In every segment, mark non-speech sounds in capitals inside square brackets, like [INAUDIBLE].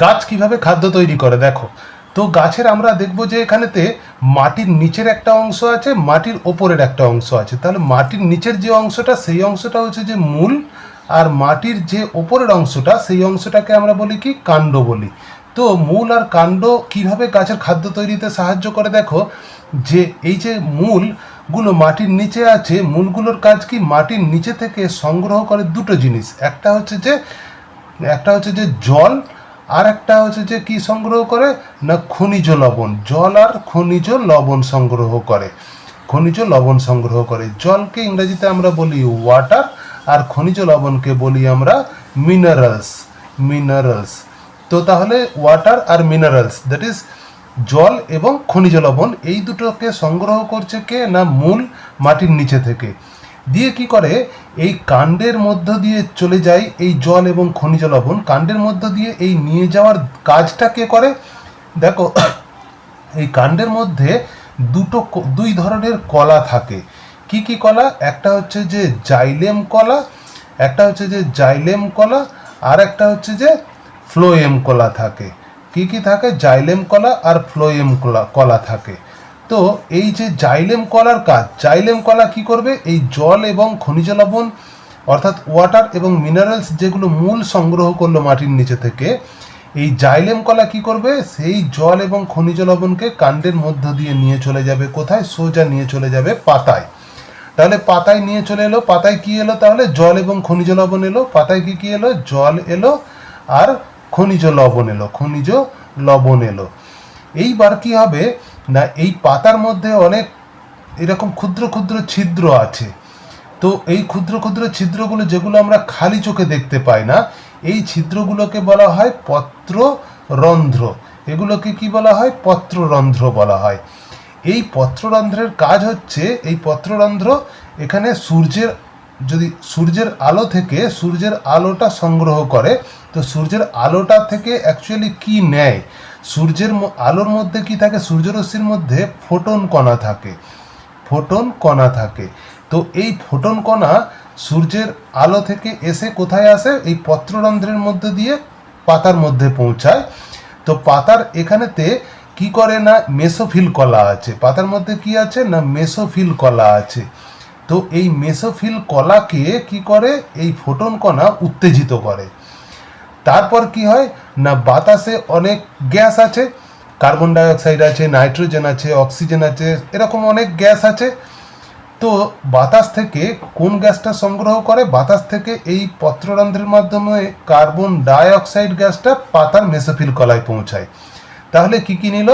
গাছ কীভাবে খাদ্য তৈরি করে, দেখো। তো গাছের আমরা দেখব যে এখানেতে মাটির নিচের একটা অংশ আছে, মাটির ওপরের একটা অংশ আছে। তাহলে মাটির নিচের যে অংশটা, সেই অংশটা হচ্ছে যে মূল, আর মাটির যে ওপরের অংশটা, সেই অংশটাকে আমরা বলি কি, কাণ্ড বলি। তো মূল আর কাণ্ড কীভাবে গাছের খাদ্য তৈরিতে সাহায্য করে, দেখো, যে এই যে মূলগুলো মাটির নিচে আছে, মূলগুলোর কাজ কি, মাটির নিচে থেকে সংগ্রহ করে দুটো জিনিস। একটা হচ্ছে যে, একটা হচ্ছে যে জল আর একটা হচ্ছে যে কি সংগ্রহ করে? না খনিজ লবণ। জল আর খনিজ লবণ সংগ্রহ করে। খনিজ লবণ সংগ্রহ করে। জলকে ইংরেজিতে আমরা বলি ওয়াটার আর খনিজ লবণকে বলি আমরা মিনারেলস মিনারেলস তো তাহলে ওয়াটার আর মিনারেলস দ্যাট ইজ জল এবং খনিজ লবণ, এই দুটোকে সংগ্রহ করছে কে? না মূল মাটির নিচে থেকে। দিয়ে কি করে? এই কাণ্ডের মধ্য দিয়ে চলে যায় এই জল এবং খনিজ লবণ। কাণ্ডের মধ্য দিয়ে এই নিয়ে যাওয়ার কাজটা কে করে? দেখো, [COUGHS] এই কাণ্ডের মধ্যে দুটো দুই ধরনের কলা থাকে। কি কি কলা? একটা হচ্ছে যে জাইলেম কলা, একটা হচ্ছে যে জাইলেম কলা, আর একটা হচ্ছে যে ফ্লোয়েম কলা থাকে। কি কি থাকে? জাইলেম কলা আর ফ্লোয়েম কলা কলা থাকে। তো এই যে জাইলেম কলার কাজ, জাইলেম কলা কি করবে? এই জল এবং খনিজ লবণ, অর্থাৎ ওয়াটার এবং মিনারেলস যেগুলো মূল সংগ্রহ করল মাটির নিচে থেকে, এই জাইলেম কলা কি করবে? সেই জল এবং খনিজ লবণকে কাণ্ডের মধ্য দিয়ে নিয়ে চলে যাবে কোথায়? সোজা নিয়ে চলে যাবে পাতায়। তাহলে পাতায় নিয়ে চলে এলো, পাতায় কি এলো তাহলে? জল এবং খনিজ লবণ এলো। পাতায় কি কি এলো? জল এলো আর খনিজ লবণ এলো, খনিজ লবণ এলো। এইবার কি হবে? না, এই পাতার মধ্যে অনেক এরকম ক্ষুদ্র ক্ষুদ্র ছিদ্র আছে। তো এই ক্ষুদ্র ক্ষুদ্র ছিদ্রগুলো যেগুলো আমরা খালি চোখে দেখতে পাই না, এই ছিদ্রগুলোকে বলা হয় পত্ররন্ধ্র। এগুলোকে কি বলা হয়? পত্ররন্ধ্র বলা হয়। এই পত্ররন্ধ্রের কাজ হচ্ছে, এই পত্ররন্ধ্র এখানে সূর্যের যদি সূর্যের আলো থেকে সূর্যের আলোটা সংগ্রহ করে, তো সূর্যের আলোটা থেকে অ্যাকচুয়ালি কি নেয়? সূর্যের আলোর মধ্যে কি থাকে? সূর্যরশ্মির মধ্যে ফোটন কণা থাকে। ফোটন কণা থাকে। তো এই ফোটন কণা সূর্যের আলো থেকে এসে কোথায় আসে? এই পত্ররন্ধ্রের মধ্যে দিয়ে পাতার মধ্যে পৌঁছায়। তো পাতার এখানেতে কি করে না? মেসোফিল কলা আছে। পাতার মধ্যে কি আছে? না মেসোফিল কলা আছে। তো এই মেসোফিল কলাকে কি করে? এই ফোটন কণা উত্তেজিত করে। তারপর কি হয়? না, বাতাসে অনেক গ্যাস আছে, কার্বন ডাইঅক্সাইড আছে, নাইট্রোজেন আছে, অক্সিজেন আছে, এরকম অনেক গ্যাস আছে। তো বাতাস থেকে কোন গ্যাসটা সংগ্রহ করে? বাতাস থেকে এই পত্ররন্ধ্রের মাধ্যমে কার্বন ডাইঅক্সাইড গ্যাসটা পাতার মেসোফিল কলায় পৌঁছায়। তাহলে কি কি নিল?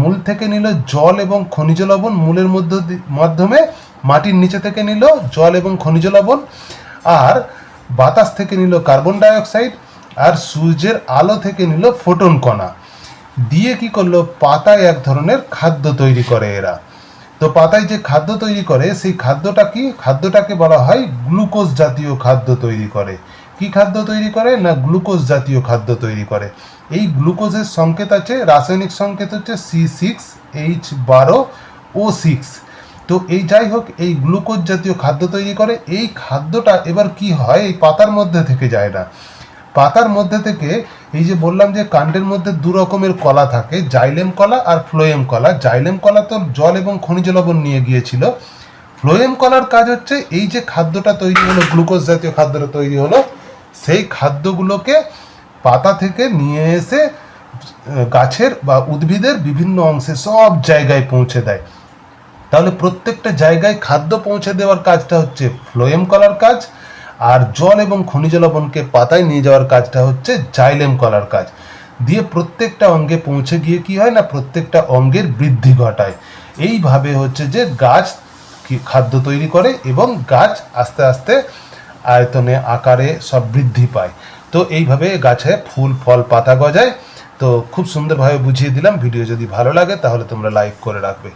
মূল থেকে নিল জল এবং খনিজ লবণ। মূলের মধ্য মাধ্যমে মাটির নিচে থেকে নিল জল এবং খনিজ লবণ, আর বাতাস থেকে নিল কার্বন ডাইঅক্সাইড, আর সূর্যের আলো থেকে নিল ফোটন কণা। দিয়ে কি করল? পাতায় এক ধরনের খাদ্য তৈরি করে এরা। তো পাতায় যে খাদ্য তৈরি করে, সেই খাদ্যটা কি? খাদ্যটাকে বলা হয় গ্লুকোজ জাতীয় খাদ্য তৈরি করে। কি খাদ্য তৈরি করে না গ্লুকোজ জাতীয় খাদ্য তৈরি করে? এই গ্লুকোজের সংকেত আছে, রাসায়নিক সংকেত হচ্ছে সি সিক্স এইচ বারো ও সিক্স। তো এই যাই হোক, এই গ্লুকোজ জাতীয় খাদ্য তৈরি করে, এই খাদ্যটা এবার কি হয়? এই পাতার মধ্যে থেকে যায় না। পাতার মধ্যে থেকে, এই যে বললাম যে কাণ্ডের মধ্যে দু রকমের কলা থাকে, জাইলেম কলা আর ফ্লোয়েম কলা। জাইলেম কলা তো জল এবং খনিজ লবণ নিয়ে গিয়েছিল। ফ্লোয়েম কলার কাজ হচ্ছে, এই যে খাদ্যটা তৈরি হলো, গ্লুকোজ জাতীয় খাদ্যটা তৈরি হলো, সেই খাদ্যগুলোকে পাতা থেকে নিয়ে এসে গাছের বা উদ্ভিদের বিভিন্ন অংশে সব জায়গায় পৌঁছে দেয়। তাহলে প্রত্যেকটা জায়গায় খাদ্য পৌঁছে দেওয়ার কাজটা হচ্ছে ফ্লোয়েম কলার কাজ, আর জল এবং খনিজ লবণকে পাতায় নিয়ে যাওয়ার কাজটা হচ্ছে জাইলেম কলার কাজ। দিয়ে প্রত্যেকটা অঙ্গে পৌঁছে গিয়ে কি হয় না, প্রত্যেকটা অঙ্গের বৃদ্ধি ঘটায়। এইভাবে হচ্ছে যে গাছ খাদ্য তৈরি করে এবং গাছ আস্তে আস্তে আয়তনে আকারে সব বৃদ্ধি পায়। তো এইভাবে গাছে ফুল, ফল, পাতা গজায়। তো খুব সুন্দরভাবে বুঝিয়ে দিলাম। ভিডিও যদি ভালো লাগে তাহলে তোমরা লাইক করে রাখবে।